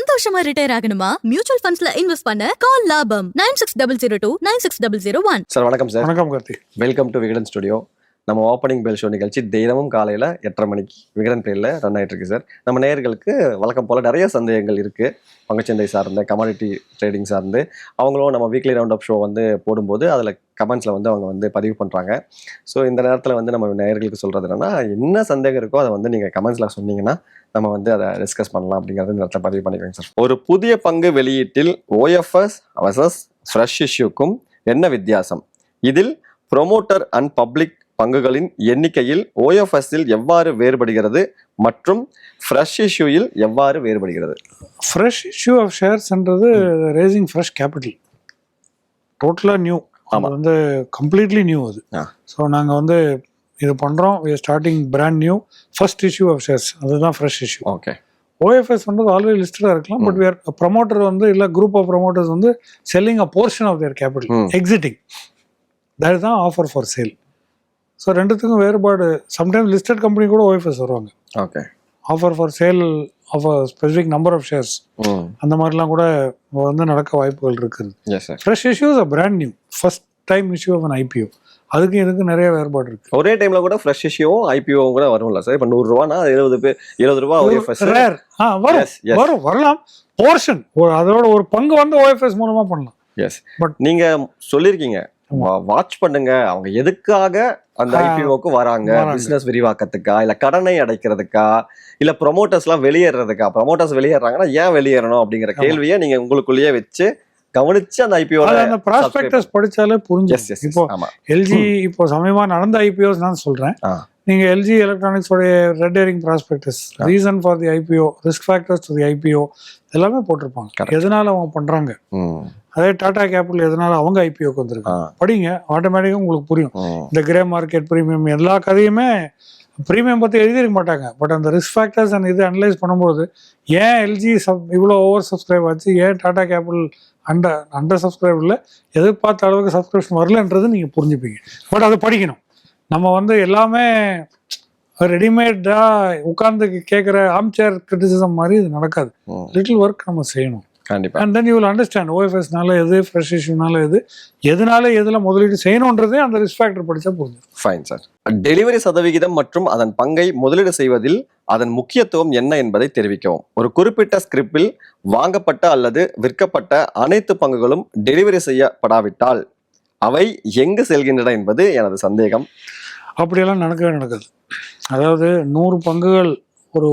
சந்தோஷமா ரிட்டையர் ஆகணுமா? Mutual ஃபண்ட்ஸ்ல invest பண்ண கால் லாபம். Nine six double zero two nine six double zero one sir வணக்கம் சார். வணக்கம் Karthi welcome to Vikatan studio நம்ம ஓப்பனிங் பெல் ஷோ நிகழ்ச்சி தினமும் காலையில் எட்டரை மணிக்கு விகடன் பிளேயில் ரன் ஆகிட்டு இருக்கு சார் நம்ம நேயர்களுக்கு வழக்கம் போல் நிறைய சந்தேகங்கள் இருக்குது பங்குச்சந்தை சார்ந்த கமாடிட்டி ட்ரேடிங் சார்ந்து. அவங்களும் நம்ம வீக்லி ரவுண்ட் அப் ஷோ வந்து போடும்போது அதில் கமெண்ட்ஸில் வந்து அவங்க வந்து பதிவு பண்ணுறாங்க ஸோ இந்த நேரத்தில் வந்து நம்ம நேயர்களுக்கு சொல்கிறது என்னன்னா என்ன சந்தேகம் இருக்கோ அதை வந்து நீங்கள் கமெண்ட்ஸில் சொன்னீங்கன்னா நம்ம வந்து அதை டிஸ்கஸ் பண்ணலாம் அப்படிங்கிறது இந்த பதிவு பண்ணிக்கிறேங்க சார் ஒரு புதிய பங்கு வெளியீட்டில் ஓஎஃப்எஸ் வர்சஸ் ஃப்ரெஷ் இஷ்யூக்கும் என்ன வித்தியாசம்? இதில் ப்ரொமோட்டர் அண்ட் பப்ளிக் பங்குகளின் எண்ணிக்கையில் ஓஎஃப்எஸ்ஸில் எவ்வாறு வேறுபடுகிறது மற்றும் ஃப்ரெஷ் இஷ்யூயில் எவ்வாறு வேறுபடுகிறது? ஃப்ரெஷ் இஷ்யூ ஆஃப் ஷேர்ஸ்ன்றது ரேசிங் ஃப்ரெஷ் கேபிட்டல் டோட்டலாக நியூ அது ஆமா. வந்து கம்ப்ளீட்லி நியூ அது. ஸோ நாங்கள் வந்து இது பண்ணுறோம் starting brand new first issue of shares அதுதான் ஃப்ரெஷ் இஷ்யூ ஓகே ஓஎஃப்எஸ் வந்து ஆல்ரெடி லிஸ்டடாக இருக்கலாம். பட் வேர் ப்ரமோட்டர் வந்து இல்லை குரூப் ஆஃப் ப்ரமோட்டர்ஸ் வந்து selling a portion of their capital. Exiting that தான் ஆஃபர் ஃபார் சேல் ஸோ ரெண்டுத்துக்கும் வேறுபாடு. சம்டைம்ஸ் லிஸ்டட் கம்பெனி கூட ஓஎஃப்எஸ் வருவாங்க. Okay offer for sale of a specific number of shares அந்த மாதிரிலாம் கூட வந்து நடக்க வாய்ப்புகள் இருக்குது. Fresh issues a brand new first time issue of an IPO அதுக்கு இதுக்கு நிறைய வேறுபாடு இருக்கு. ஒரே டைம்ல கூட ஃப்ரெஷ் இஷ்யூவும் ஐபிஓவும் கூட வரும்ல சார் இப்போ நூறுரூவானா எழுபது பேர் எழுபது ரூபா ஓஎஃப்எஸ் ரேர் ஆ வரும். வரும். வரலாம். போர்ஷன் அதோட ஒரு பங்கு வந்து ஓஎஃப்எஸ் மூலமா பண்ணலாம். எஸ் But- நீங்க சொல்லியிருக்கீங்க வாட்ச் பண்ணுங்க. அவங்க எதுக்காக அந்த ஐபிஓக்கு வராங்க. பிசினஸ் விரிவாக்கத்துக்கா? இல்ல கடனை அடைக்கிறதுக்கா? இல்ல ப்ரொமோட்டர்ஸ் எல்லாம் வெளியேறதுக்கா? ப்ரொமோட்டர்ஸ் வெளியேறாங்கன்னா ஏன் வெளியேறணும் அப்படிங்கிற. கேள்வியை நீங்க உங்களுக்குள்ளேயே வச்சு கவனிச்சு அந்த ஐபிஓ அந்த ப்ராஸ்பெக்டஸ் படிச்சாலே எஸ் இப்போ எல்ஜி இப்போ சமயமா நடந்த ஐபிஓஸ் நான் சொல்றேன். நீங்க எல்ஜி எலக்ட்ரானிக்ஸ் உடைய red herring prospectus reason for the IPO risk factors to the IPO எல்லாமே போட்டிருப்பாங்க. எதனால அவங்க பண்றாங்க? அதே டாடா கேபிட்டல் எதனால அவங்க ஐபிஓக்கு வந்திருக்காங்க. படிங்க ஆட்டோமேட்டிக்காக உங்களுக்கு புரியும். இந்த கிரே மார்க்கெட் ப்ரீமியம் எல்லா கதையுமே ப்ரீமியம் பற்றி எழுதியிருக்க மாட்டாங்க. பட் அந்த ரிஸ்க் ஃபேக்டர்ஸ் அண்ட் இது அனலைஸ் பண்ணும்போது ஏன் எல்ஜி சப் இவ்வளோ ஓவர் சப்ஸ்கிரைப் ஆச்சு? ஏன் Tata capital under under subscribe இல்லை? எதிர்பார்த்த அளவுக்கு சப்ஸ்கிரிப்ஷன் வரலன்றது நீங்கள் புரிஞ்சுப்பீங்க. பட் அதை படிக்கணும். நம்ம வந்து எல்லாமே ரெடிமேடாக உட்கார்ந்து கேட்குற ஆம்சேர் கிரிட்டிசிசம் மாதிரி இது நடக்காது. லிட்டில் ஒர்க் நம்ம செய்யணும். கண்டிப்பா. And then you will understand ஓஎஃப்எஸ்னால எது ஃப்ரெஷ் இஷ்யூனால எது எதனால எதில் முதலீடு செய்யணுன்றதே அந்த ரிஸ்க் ஃபேக்டர் படித்தா புரிஞ்சும் ஃபைன் சார் டெலிவரி சதவிகிதம் மற்றும் அதன் பங்கை முதலீடு செய்வதில் அதன் முக்கியத்துவம் என்ன என்பதை தெரிவிக்கவும். ஒரு குறிப்பிட்ட ஸ்கிரிப்பில் வாங்கப்பட்ட அல்லது விற்கப்பட்ட அனைத்து பங்குகளும் டெலிவரி செய்யப்படாவிட்டால் அவை எங்கு செல்கின்றன என்பது எனது சந்தேகம். அப்படியெல்லாம் நடக்கவே நடக்காது. அதாவது நூறு பங்குகள் ஒரு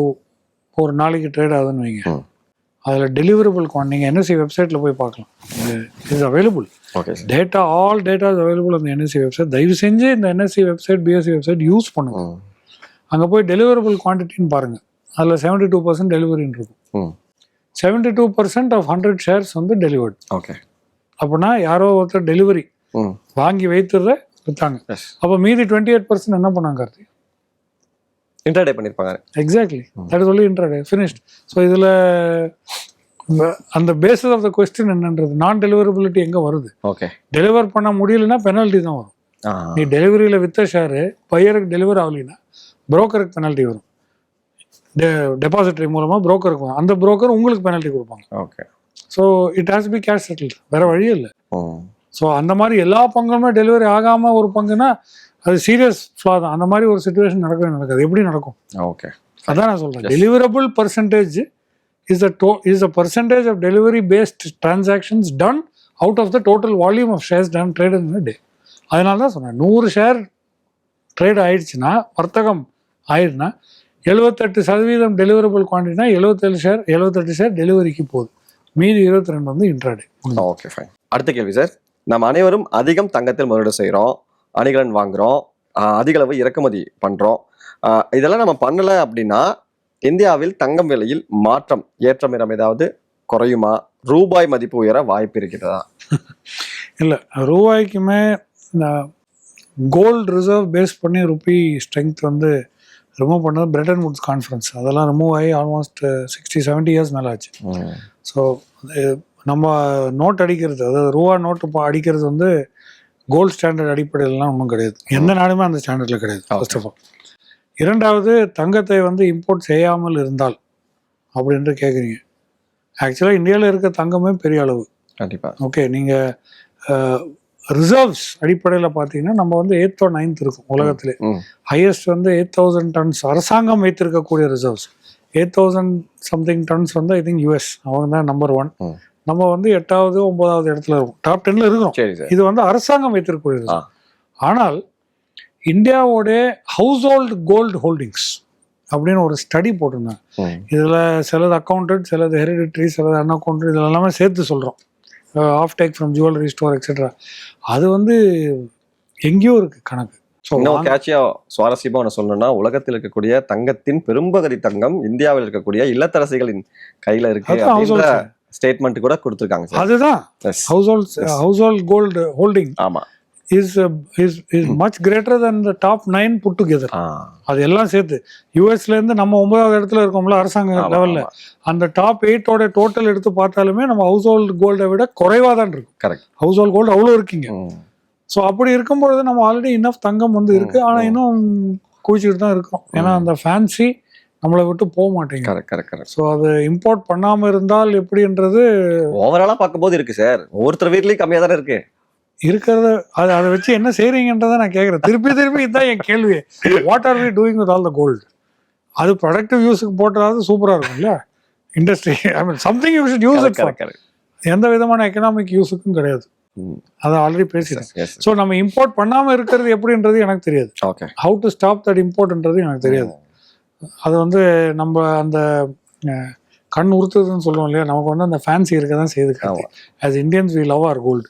ஒரு நாளைக்கு ட்ரேட் ஆகுதுன்னு வைங்க. அதில் டெலிவரபிள் நீங்கள் என்எஸ்சி வெப்சைட்டில் போய் பார்க்கலாம். Is available okay data all data is available அந்த என்எஸ்சி வெப்சைட் தயவு செஞ்சு இந்த NSC website BSC website use பண்ணுங்க. அங்கே போய் டெலிவரபிள் குவான்டிட்டின்னு பாருங்கள் அதில் செவன்டி டூ பர்சன்ட் டெலிவரின்னு இருக்கும். Seventy two percent of hundred shares வந்து டெலிவர்ட் ஓகே அப்படின்னா யாரோ ஒருத்தர் டெலிவரி வாங்கி வைத்துடுற விற்றாங்க அப்போ மீதி டுவெண்ட்டி எயிட் பர்சன்ட் என்ன பண்ணாங்க கார்த்தி இன்டர்டே பண்ணியிருப்பாங்க exactly that is only intraday finished so இதில் அந்த பேசிஸ் ஆஃப் த கொஸ்டின் என்னன்றது நான் டெலிவரபிலிட்டி எங்கே வருது? ஓகே டெலிவர் பண்ண முடியலன்னா பெனல்ட்டி தான் வரும். நீ டெலிவரியில் வித்த ஷேரு பையருக்கு டெலிவர் ஆகலைன்னா புரோக்கருக்கு பெனல்ட்டி வரும். டெபாசிட்டரி மூலமாக புரோக்கருக்கு வரும். அந்த புரோக்கர் உங்களுக்கு பெனல்ட்டி கொடுப்பாங்க. Okay so it has be cash settle வேற வழியே இல்லை. ஸோ அந்த மாதிரி எல்லா பங்குமே டெலிவரி ஆகாமல் ஒரு பங்குனா அது சீரியஸ் ஃப்ளா தான். அந்த மாதிரி ஒரு சுச்சுவேஷன் நடக்கவே நடக்காது. எப்படி நடக்கும்? ஓகே அதான் நான் சொல்றேன். Deliverable percentage is the to is the percentage of delivery based transactions done out of the total volume of shares done trade in day அதனால தான் சொன்னேன் நூறு ஷேர் ட்ரேட் ஆயிடுச்சுன்னா வர்த்தகம் ஆயிடுச்சுன்னா எழுபத்தெட்டு சதவீதம் டெலிவரபிள் குவான்டிட்டினா எழுபத்தேழு ஷேர் எழுபத்தெட்டு ஷேர் டெலிவரிக்கு போகுது. மீதி இருபத்தி ரெண்டு வந்து இன்ட்ராடே ஓகே ஃபைன் அடுத்த கேள்வி சார் நம்ம அனைவரும் அதிகம் தங்கத்தில் முதலீடு செய்கிறோம் அணிகலன் வாங்குறோம். ஆஹ் அதிக அளவு இறக்குமதி பண்ணுறோம் இதெல்லாம் நம்ம பண்ணலை அப்படின்னா இந்தியாவில் தங்கம் விலையில் மாற்றம் ஏற்றம் இடம் ஏதாவது குறையுமா? ரூபாய் மதிப்பு உயர வாய்ப்பு இருக்கிறதா? இல்லை ரூபாய்க்குமே இந்த கோல்டு ரிசர்வ் பேஸ் பண்ணி ருப்பி ஸ்ட்ரென்த் வந்து ரிமூவ் பண்ணது பிரெட்டன் வுட்ஸ் கான்ஃபரன்ஸ் அதெல்லாம் ரிமூவ் ஆகி ஆல்மோஸ்ட் சிக்ஸ்டி செவன்ட்டி இயர்ஸ் மேலே ஆச்சு. ஸோ நம்ம நோட் அடிக்கிறது அதாவது ரூபா நோட்டு அடிக்கிறது வந்து கோல்டு ஸ்டாண்டர்ட் அடிப்படையிலலாம் ஒன்றும் கிடையாது. எந்த நாடுமே அந்த ஸ்டாண்டர்டில் கிடையாது ஃபர்ஸ்ட் ஆஃப் ஆல் இரண்டாவது தங்கத்தை வந்து இம்போர்ட் செய்யாமல் இருந்தால் அப்படின்ட்டு கேட்குறீங்க ஆக்சுவலாக இந்தியாவில் இருக்க தங்கமே பெரிய அளவு. கண்டிப்பா. ஓகே நீங்கள் ரிசர்வ்ஸ் அடிப்படையில் பார்த்தீங்கன்னா நம்ம வந்து எயித்தோ நைன்த் இருக்கும் உலகத்திலே. ஹையஸ்ட் வந்து எயிட் தௌசண்ட் டன்ஸ் அரசாங்கம் வைத்திருக்கக்கூடிய reserves eight thousand something tons வந்து ஐ திங்க் யூஎஸ் அவங்க தான் நம்பர் ஒன். நம்ம வந்து எட்டாவது ஒன்பதாவது இடத்துல இருக்கும். டாப் டென்ல இருக்கிறோம் சரி சார். இது வந்து அரசாங்கம் வைத்திருக்கக்கூடிய ஆ. reserve. ஆனால் இந்தியாவோட ஹவுஸ் ஹோல்டு கோல்டு ஹோல்டிங்ஸ் அப்படின்னு ஒரு ஸ்டடி போட்டிருந்தாங்க. ம். இதில் சிலது அக்கௌண்டட் சிலது ஹெரிடிட்ரி சிலது அன்அக்கௌண்டட் இதில் எல்லாமே சேர்த்து சொல்கிறோம் off take from jewellery store etcetera அது வந்து எங்கேயோ இருக்குது கணக்கு. ஸோ இன்னும் கேட்சியா சுவாரஸ்யமா ஒன்று சொல்லணும்னா உலகத்தில் இருக்கக்கூடிய தங்கத்தின் பெரும்பகுதி தங்கம் இந்தியாவில் இருக்கக்கூடிய இல்லத்தரசிகளின் கையில இருக்கு ஸ்டேட்மெண்ட் கூட கொடுத்துருக்காங்க சார். அதுதான். Household household gold holding ஆமா. Is is is much greater than the top nine put together அது எல்லாம் சேர்த்து யூஎஸ்ல இருந்து நம்ம ஒன்பதாவது இடத்துல இருக்கோம்ல அரசாங்க லெவல்ல. அந்த டாப் எயிட்டோட டோட்டல் எடுத்து பார்த்தாலுமே நம்ம ஹவுஸ் ஹோல்டு கோல்டை விட குறைவா தான் இருக்கும். Correct. ஹவுஸ் ஹோல்ட் கோல்டு அவ்வளோ இருக்கீங்க. ஸோ அப்படி இருக்கும்பொழுது நம்ம ஆல்ரெடி இன்னஃப் தங்கம் வந்து இருக்கு. ம், ஆனா ம். இன்னும் குவிச்சுட்டு தான் இருக்கோம். ஏன்னா. அந்த ஃபேன்சி நம்மளை விட்டு போக மாட்டேங்குது. கரெக்ட் கரெக்ட் கரெக்ட் ஸோ அது இம்போர்ட் பண்ணாம இருந்தால் எப்படின்றது ஓவராலா பார்க்கும்போது இருக்கு சார் ஒவ்வொருத்தர் வீட்லயும் கம்மியா தானே இருக்கு. இருக்கிறத அது அதை வச்சு என்ன செய்றீங்கன்றதை நான் கேட்குறேன் திருப்பி திருப்பி இதுதான் என் கேள்வி. What are we doing with all the gold அது ப்ரொடக்டிவ் யூஸுக்கு போட்டாவது சூப்பராக இருக்கும்ல industry I mean something you should use it correct எந்த விதமான எக்கனாமிக் யூஸுக்கும் கிடையாது. அதை ஆல்ரெடி பேசிட்டேன். ஸோ நம்ம இம்போர்ட் பண்ணாமல் இருக்கிறது எப்படின்றது எனக்கு தெரியாது. Okay how to stop that இம்போர்ட்ன்றது எனக்கு தெரியாது. அது வந்து நம்ம அந்த கண் உறுத்துதுன்னு சொல்லுவோம் இல்லையா? நமக்கு வந்து அந்த ஃபேன்சி இருக்க தான் செய்யுது. As Indians we love our gold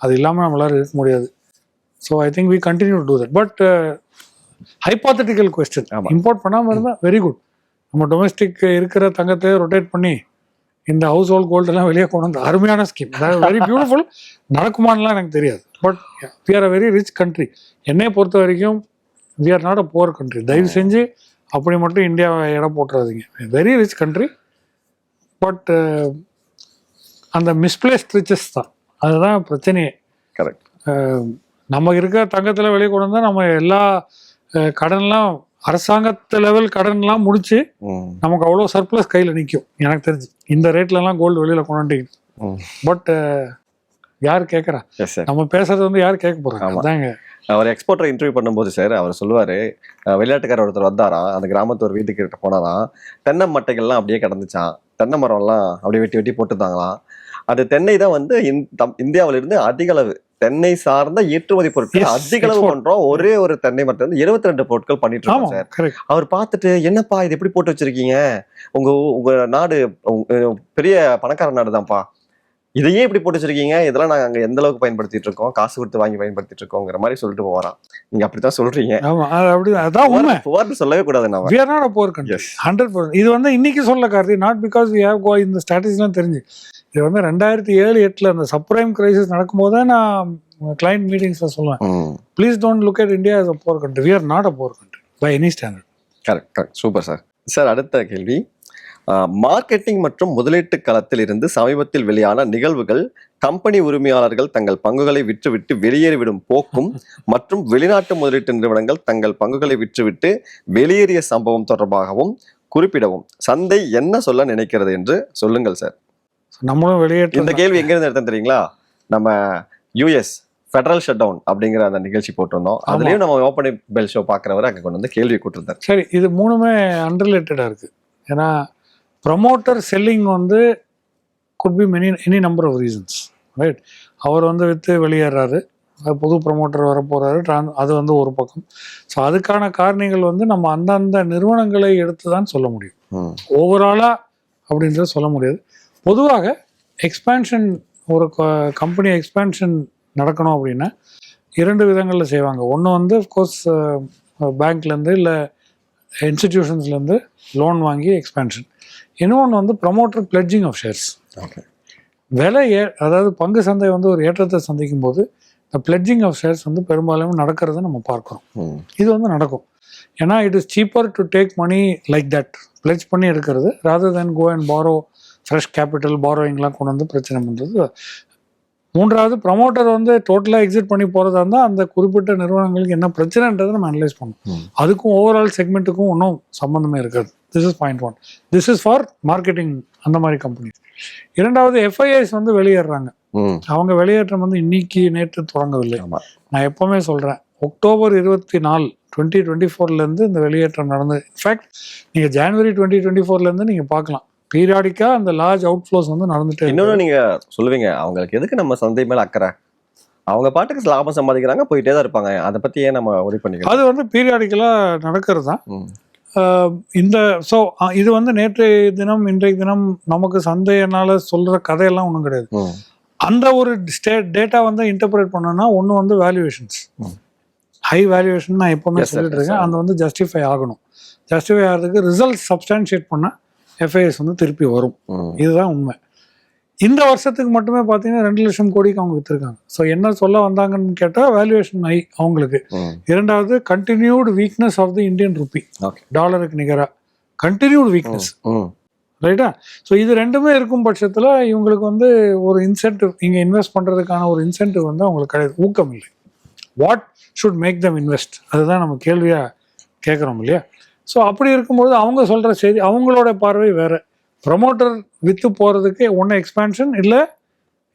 அது இல்லாமல் நம்மளால இருக்க முடியாது. So I think we continue to that but hypothetical question. Import பண்ணாமல் இருந்தால் வெரி குட் நம்ம டொமஸ்டிக் இருக்கிற தங்கத்தை ரொட்டேட் பண்ணி இந்த ஹவுஸ் ஹோல்ட் கோல்டெல்லாம் வெளியே கொண்டு வந்து அருமையான ஸ்கீம் வெரி பியூட்டிஃபுல் நடக்குமான்லாம் எனக்கு தெரியாது. But we are a very rich country என்னைய பொறுத்த வரைக்கும் we are not a poor country தயவு செஞ்சு அப்படி மட்டும் இந்தியாவை இடம் போட்டுறாதீங்க. வெரி ரிச் கண்ட்ரி பட் அந்த மிஸ்பிளேஸ்ட் ரிச்சஸ் தான். அதுதான் பிரச்சனையே. கரெக்ட் நம்ம இருக்க தங்கத்தில் வெளியே கொண்டு வந்தால் நம்ம எல்லா கடன்லாம் அரசாங்கத்து லெவல் கடன்லாம் முடிச்சு நமக்கு அவ்வளோ சர்ப்ளஸ் கையில் நிற்கும் எனக்கு தெரிஞ்சு. இந்த ரேட்லலாம் கோல்டு வெளியில் கொண்டு வந்துட்டீங்க. ம். பட் யார் கேட்குறா நம்ம பேசுறது வந்து யார் கேட்க போகிறாங்க. அதாங்க. அவர் எக்ஸ்போர்ட்டர் இன்டர்வியூ பண்ணும்போது சார் அவர் சொல்லுவாரு வெளிநாட்டுக்காரர் ஒருத்தர் வந்தாராம் அந்த கிராமத்து ஒரு வீட்டுக்கு கிட்ட போனாராம். தென்னை மட்டைகள்லாம் அப்படியே கிடந்துச்சான் தென்னை மரம்லாம் அப்படியே வெட்டி வெட்டி போட்டுருந்தாங்களாம். அது தென்னை தான் வந்து இந்~ தம்- இந்தியாவுல இருந்து அதிக அளவு தென்னை சார்ந்த ஏற்றுமதி பொருட்கள் அதிக அளவு. பண்றோம். ஒரே ஒரு தென்னை மரத்துல இருந்து இருபத்தி ரெண்டு பொருட்கள் பண்ணிட்டு இருக்கோம் சார் அவர் பார்த்துட்டு என்னப்பா இது எப்படி போட்டு வச்சிருக்கீங்க? உங்க உங்க நாடு பெரிய பணக்கார நாடு தான்ப்பா இதையே இப்படி போட்டு வச்சிருக்கீங்க? இதெல்லாம் நாங்க அங்க எந்த அளவுக்கு பயன்படுத்திட்டு இருக்கோம்? காசு கொடுத்து வாங்கி பயன்படுத்திட்டு இருக்கோங்கிற மாதிரி சொல்லிட்டு போறான். நீங்க அப்படித்தான் சொல்றீங்க. அதான் உண்மை. சொல்லவே கூடாது we are not a poor country. Hundred percent இது வந்து இன்னைக்கு சொல்ல Karthi. Not because we have go இந்த ஸ்ட்ராட்டஜிலாம் தெரிஞ்சு. இது வந்து ரெண்டாயிரத்தி ஏழு எட்டில் அந்த சப்ரைம் கிரைசிஸ் நடக்கும்போது தான் நான் கிளைண்ட் மீட்டிங்ஸில் சொல்லுவேன். Please don't look at India a poor country. We are not a poor country by any standard. Correct correct super sir sir அடுத்த கேள்வி. மார்க்கெட்டிங் மற்றும் முதலீட்டு களத்தில் இருந்து சமீபத்தில் வெளியான நிகழ்வுகள் கம்பெனி உரிமையாளர்கள் தங்கள் பங்குகளை விற்றுவிட்டு வெளியேறிவிடும் போக்கும் மற்றும் வெளிநாட்டு முதலீட்டு நிறுவனங்கள் தங்கள் பங்குகளை விற்றுவிட்டு வெளியேறிய சம்பவம் தொடர்பாகவும் குறிப்பிடவும். சந்தை என்ன சொல்ல நினைக்கிறது என்று சொல்லுங்கள் சார் நம்மளும் வெளியேற்ற இந்த கேள்வி எங்க இருந்து எடுத்தேன் தெரியுங்களா? நம்ம யூஎஸ் ஃபெடரல் ஷட் டவுன் அப்படிங்கிற அந்த நிகழ்ச்சி போட்டிருந்தோம். அதுலயும் நம்ம ஓப்பனிங் பெல் ஷோ பாக்குறவர் அங்க கொண்டு வந்து கேள்வி கூட்டிருந்தார். சரி இது மூணுமே அன்ரிலேட்டடாக இருக்குது ஏன்னா ப்ரமோட்டர் செல்லிங் வந்து could be many any number of reasons right அவர் வந்து விற்று வெளியேறாரு. புது ப்ரமோட்டர் வர போகிறாரு ட்ரான் அது வந்து ஒரு பக்கம். ஸோ அதுக்கான காரணிகள் வந்து நம்ம அந்தந்த நிறுவனங்களை எடுத்து தான் சொல்ல முடியும். ஓவராலாக அப்படின்றத சொல்ல முடியாது. பொதுவாக எக்ஸ்பேன்ஷன் ஒரு கம்பெனி எக்ஸ்பேன்ஷன் நடக்கணும் அப்படின்னா இரண்டு விதங்களில் செய்வாங்க. ஒன்று வந்து கோர்ஸ் பேங்க்லேருந்து இல்லை இன்ஸ்டிடியூஷன்ஸ்லேருந்து லோன் வாங்கி எக்ஸ்பேன்ஷன் இன்னொன்று வந்து ப்ரமோட்டர் பிளட்ஜிங் ஆஃப் ஷேர்ஸ் விலை ஏ அதாவது பங்கு சந்தை வந்து ஒரு ஏற்றத்தை சந்திக்கும் போது இந்த பிளட்ஜிங் ஆஃப் ஷேர்ஸ் வந்து பெரும்பாலும் நடக்கிறத நம்ம பார்க்குறோம். இது வந்து நடக்கும். ஏன்னா it is cheaper to take money like that pledge பண்ணி எடுக்கிறது rather then go and borrow fresh capital பாரோயிங்லாம் கொண்டு வந்து பிரச்சனை பண்ணுறது மூன்றாவது ப்ரமோட்டர் வந்து டோட்டலாக எக்ஸிட் பண்ணி போகிறதா இருந்தால் அந்த குறிப்பிட்ட நிறுவனங்களுக்கு என்ன பிரச்சனைன்றதை நம்ம அனலைஸ் பண்ணணும். அதுக்கும் ஓவரால் செக்மெண்ட்டுக்கும் ஒன்றும் சம்மந்தமே இருக்காது. This is point one this is for marketing அந்த மாதிரி கம்பெனி இரண்டாவது எஃப்ஐஐஸ் வந்து வெளியேறாங்க அவங்க வெளியேற்றம் வந்து இன்னைக்கு நேற்று தொடங்கவில்லை. நான் எப்பவுமே சொல்கிறேன் அக்டோபர் இருபத்தி நாலு டுவெண்ட்டி டுவெண்ட்டி ஃபோர்லேருந்து இந்த வெளியேற்றம் நடந்தது இன்ஃபேக்ட் நீங்கள் ஜான்வரி டுவெண்ட்டி டுவெண்ட்டி ஃபோர்லேருந்து நீங்கள் பார்க்கலாம். பீரியாடிக்காக அந்த லார்ஜ் அவுட்ஃப்ளோஸ் வந்து நடந்துட்டே இருக்கு. இன்னொன்னு நீங்க சொல்லுவீங்க அவங்களுக்கு எதுக்கு நம்ம சந்தை மேல அக்கறை? அவங்க பாட்டுக்கு லாபம் சம்பாதிக்கிறாங்க போயிட்டே தான் இருப்பாங்க. அதை பத்தி ஏன் நம்ம ஒரி பண்ணிக்கலாம். அது வந்து பீரியாடிக்கலாக நடக்கிறது தான். இந்த ஸோ இது வந்து நேற்றைய தினம் இன்றைய தினம் நமக்கு சந்தையினால சொல்கிற கதையெல்லாம் ஒன்றும் கிடையாது. அந்த ஒரு ஸ்டே டேட்டா வந்து இன்டர்பிரேட் பண்ணோம்னா ஒன்று வந்து வேல்யூவேஷன்ஸ். ஹை வேல்யூவேஷன் நான் எப்பவுமே சொல்லிட்டு இருக்கேன். அந்த வந்து ஜஸ்டிஃபை ஆகணும் ஜஸ்டிஃபை ஆகிறதுக்கு ரிசல்ட் சப்ஸ்டான்ஷியேட் பண்ணால் எஃப்ஐஎஸ் வந்து திருப்பி வரும். இதுதான் உண்மை இந்த வருஷத்துக்கு மட்டுமே பார்த்தீங்கன்னா ரெண்டு லட்சம் கோடிக்கு அவங்க விற்றுருக்காங்க ஸோ என்ன சொல்ல வந்தாங்கன்னு கேட்டால் வேல்யூவேஷன் ஹை அவங்களுக்கு. இரண்டாவது continued weakness of the Indian rupee Okay. டாலருக்கு நிகராக கண்டினியூடு வீக்னஸ். ரைட்டா ஸோ இது ரெண்டுமே இருக்கும் பட்சத்தில் இவங்களுக்கு வந்து ஒரு இன்சென்டிவ் இங்கே இன்வெஸ்ட் பண்ணுறதுக்கான ஒரு இன்சென்டிவ் வந்து அவங்களுக்கு கிடையாது. ஊக்கம் இல்லை. What should make them invest அதுதான் நம்ம கேள்வியாக கேட்குறோம் இல்லையா? ஸோ அப்படி இருக்கும்போது அவங்க சொல்கிற செய்தி அவங்களோட பார்வை வேற. ப்ரமோட்டர் விற்று போகிறதுக்கு ஒன்று எக்ஸ்பான்ஷன் இல்லை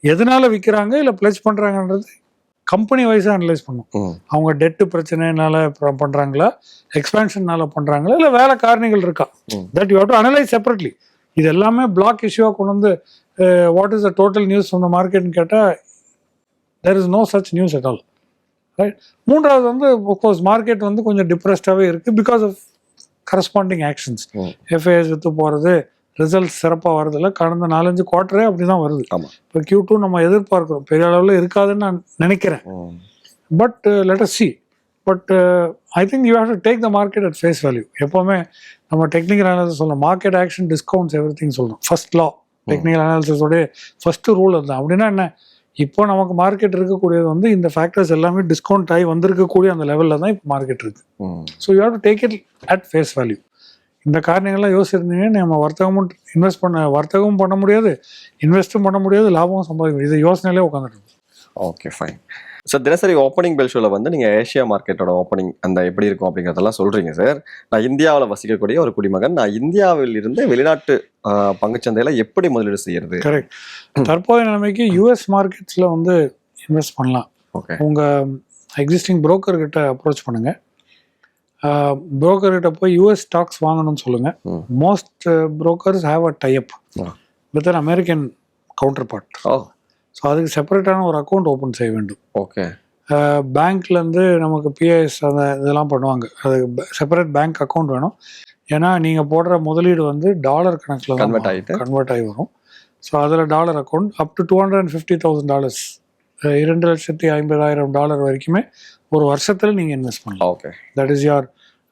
எதனால விற்கிறாங்க இல்லை ப்ளச் பண்ணுறாங்கன்றது கம்பெனி வைஸாக அனலைஸ் பண்ணும். அவங்க டெட்டு பிரச்சனைனால ப- பண்றாங்களா? எக்ஸ்பேன்ஷன்னால பண்றாங்களா? இல்லை வேற காரணிகள் இருக்கா. That you have to analyse separately இது எல்லாமே பிளாக் இஷ்யூவாக கொண்டு வந்து what is the total news from the மார்க்கெட்னு கேட்டால் there is no such news at all right மூன்றாவது வந்து கோர்ஸ் மார்க்கெட் வந்து கொஞ்சம் டிப்ரெஸ்டாகவே இருக்குது because of corresponding actions. FIs விற்று போகிறது ரிசல்ட்ஸ் சிறப்பாக வரதில்ல கடந்த நாலஞ்சு குவார்ட்டரே அப்படி தான் வருது. இப்போ Q2 டூ நம்ம எதிர்பார்க்குறோம். பெரிய அளவில் இருக்காதுன்னு நான் நினைக்கிறேன். But let us see but I think you have to take the market at face value எப்போவுமே நம்ம டெக்னிக்கல் அனாலிசிஸ் சொல்லணும் market action discounts everything சொல்லணும் ஃபர்ஸ்ட் லா டெக்னிக்கல் அனாலிசிஸோடைய ஃபர்ஸ்ட் ரூல் அதுதான். அப்படின்னா என்ன? இப்போ நமக்கு மார்க்கெட் இருக்கக்கூடியது வந்து இந்த ஃபேக்டர்ஸ் எல்லாமே டிஸ்கவுண்ட் ஆகி வந்திருக்கக்கூடிய அந்த லெவலில் தான் இப்போ மார்க்கெட் இருக்கு. ம். So you have to take it at face value இந்த காரணங்கள்லாம் யோசிச்சிருந்தீங்கன்னா நம்ம வர்த்தகமும் இன்வெஸ்ட் பண்ண வர்த்தகமும் பண்ண முடியாது இன்வெஸ்ட்டும் பண்ண முடியாது லாபமும் சம்பாதிக்க முடியாது. இது யோசனையிலே உட்காந்துட்டு ஓகே ஃபைன் சார் தினசரி ஓப்பனிங் பெல் ஷோவில் வந்து நீங்கள் ஏஷியா மார்க்கெட்டோட ஓப்பனிங் அந்த எப்படி இருக்கும் அப்படிங்கிறதெல்லாம் சொல்கிறீங்க சார் நான் இந்தியாவில் வசிக்கக்கூடிய ஒரு குடிமகன். நான் இந்தியாவில் இருந்து வெளிநாட்டு பங்குச்சந்தையில் எப்படி முதலீடு செய்யறது? கரெக்ட் தற்போதைய நிலைமைக்கு யூஎஸ் மார்க்கெட்ஸில் வந்து இன்வெஸ்ட் பண்ணலாம். ஓகே உங்கள் எக்ஸிஸ்டிங் broker கிட்ட அப்ரோச் பண்ணுங்க. Broker கிட்ட போய் யூஎஸ் ஸ்டாக்ஸ் வாங்கணும்னு சொல்லுங்க. ம். Most brokers have a type. With an American counterpart so அதுக்கு செப்பரேட்டான ஒரு அக்கௌண்ட் ஓப்பன் செய்ய வேண்டும். ஓகே. பேங்க்லேருந்து நமக்கு பிஎஸ் அந்த இதெல்லாம் பண்ணுவாங்க. அது செப்பரேட் பேங்க் அக்கௌண்ட் வேணும். ஏன்னா நீங்கள் போடுற முதலீடு வந்து டாலர் கணக்கில் Convert ஆயிட்டு. கன்வெர்ட் ஆகி வரும். ஸோ அதில் dollar account up to two hundred and fifty thousand dollars இரண்டு லட்சத்தி ஐம்பதாயிரம் டாலர் வரைக்குமே ஒரு வருஷத்தில் நீங்கள் இன்வெஸ்ட் பண்ணலாம். ஓகே. தட் இஸ் யார்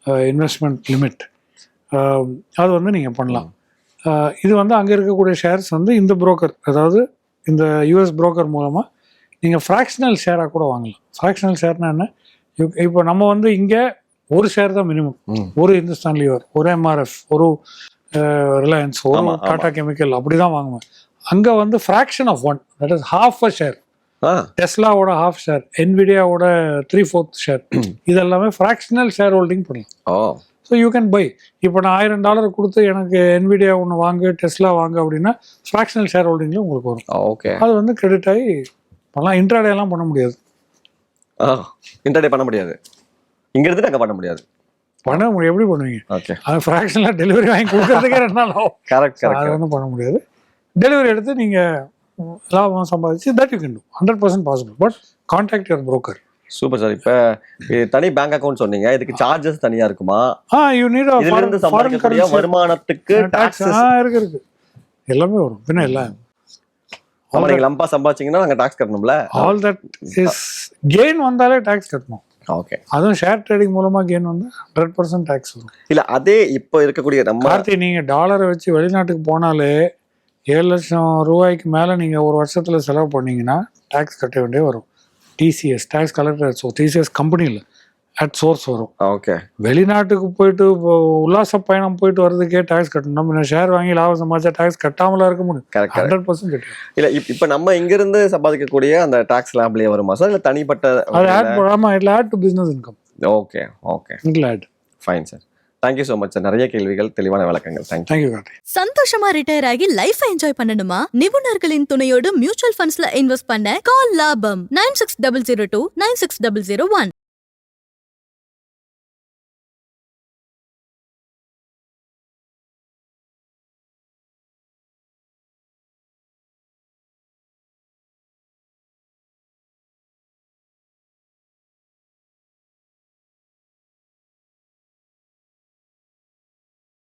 இன்வெஸ்ட்மெண்ட் லிமிட் அது வந்து நீங்கள் பண்ணலாம். இது வந்து அங்கே இருக்கக்கூடிய ஷேர்ஸ் வந்து இந்த broker அதாவது இந்த யூஎஸ் broker மூலமாக நீங்கள் ஃப்ராக்ஷனல் ஷேராக கூட வாங்கலாம். ஃப்ராக்ஷனல் ஷேர்னா என்ன? இப்- இப்போ நம்ம வந்து இங்கே ஒரு ஷேர் தான் மினிமம். ஒரு இந்துஸ்தான் லீவர் ஒரு எம்ஆர்எஃப் ஒரு ரிலையன்ஸ் ஒரு டாடா கெமிக்கல் அப்படி தான் வாங்குவேன். அங்கே வந்து fraction of one that is half a share டெஸ்லாவோட half share என்விடியாவோட த்ரீ ஃபோர்த் ஷேர் இது எல்லாமே ஃப்ராக்ஷனல் ஷேர் ஹோல்டிங் பண்ணலாம் ஸோ யூ கேன் பை இப்போ நான் ஆயிரம் டாலர் கொடுத்து எனக்கு என்விடியா ஒன்று வாங்கு டெஸ்லா வாங்கு அப்படின்னா ஃப்ராக்ஷனல் ஷேர் ஹோல்டிங்கில் உங்களுக்கு வரும். ஓகே. அது வந்து கிரெடிட் ஆகி பண்ணலாம். எல்லாம் பண்ண முடியாது. ஆ இன்டர்டே பண்ண முடியாது. இங்க இருந்துட்டு அங்க பண்ண முடியாது. பண்ண முடியும். எப்படி பண்ணுவீங்க? ஓகே. அது ஃப்ராக்ஷனலாக டெலிவரி வாங்கி கொடுக்கறதுக்கே ரெண்டு நாள் ஆகும். கரெக்ட் So, அது கரெக்ட் வந்து பண்ண முடியாது. டெலிவரி எடுத்து நீங்கள் லாபம் சம்பாதிச்சு that you can do hundred percent possible but contact your broker. Super sir இப்ப தனி பேங்க் அக்கவுண்ட் சொன்னீங்க. இதுக்கு சார்ஜஸ் தனியா இருக்குமா? ஆ யூ நீட் இதுல இருந்து சம்பாதிக்கக்கூடிய வருமானத்துக்கு டாக்ஸ் இருக்கு இருக்கு. எல்லாமே வரும். பின்ன எல்லாம் ஆமா நீங்க லம்பா சம்பாதிச்சீங்கன்னா நாங்க டாக்ஸ் கட்டணும்ல. ஆல் தட் இஸ் கெயின் வந்தாலே டாக்ஸ் கட்டணும். ஓகே அதுவும் ஷேர் ட்ரேடிங் மூலமா கெயின் வந்து ஹண்ட்ரட் பர்சன்ட் டாக்ஸ் வரும். இல்ல அதே இப்போ இருக்கக்கூடிய நம்ம நீங்க டாலரை வச்சு வெளிநாட்டுக்கு போனாலே ஏழு லட்சம் ரூபாய்க்கு மேல நீங்க ஒரு வருஷத்துல செலவு பண்ணீங்கன்னா டாக்ஸ் கட்ட வேண்டிய வரும். TCS tax collector so TCS கம்பெனியில் அட் சோர்ஸ் வரும். ஓகே வெளிநாட்டுக்கு போயிட்டு உல்லாச பயணம் போயிட்டு வர்றதுக்கே டாக்ஸ் கட்டணும். நம்ம ஷேர் வாங்கி லாபம் சம்பாதிச்சா டாக்ஸ் கட்டாமலா இருக்க முடியும். ஹண்ட்ரட் பர்சன்ட் கட்டி. இல்ல இப்- இப்ப நம்ம இங்க இருந்து சம்பாதிக்கக்கூடிய அந்த டாக்ஸ் லேப்லயே வருமா சார்? இல்ல தனிப்பட்ட அது ஆட் ஆமா it'll add to business income okay okay it'll add fine sir thank you so much sir நிறைய கேள்விகள் தெளிவான விளக்கங்கள். தேங்க்யூ சந்தோஷமா ரிட்டையர் ஆகி லைஃப் என்ஜாய் பண்ணணுமா நிபுணர்களின் துணையோடு மியூச்சுவல் ஃபண்ட்ஸ்ல இன்வெஸ்ட் பண்ண கால் லாபம். Nine six double zero two nine six double zero one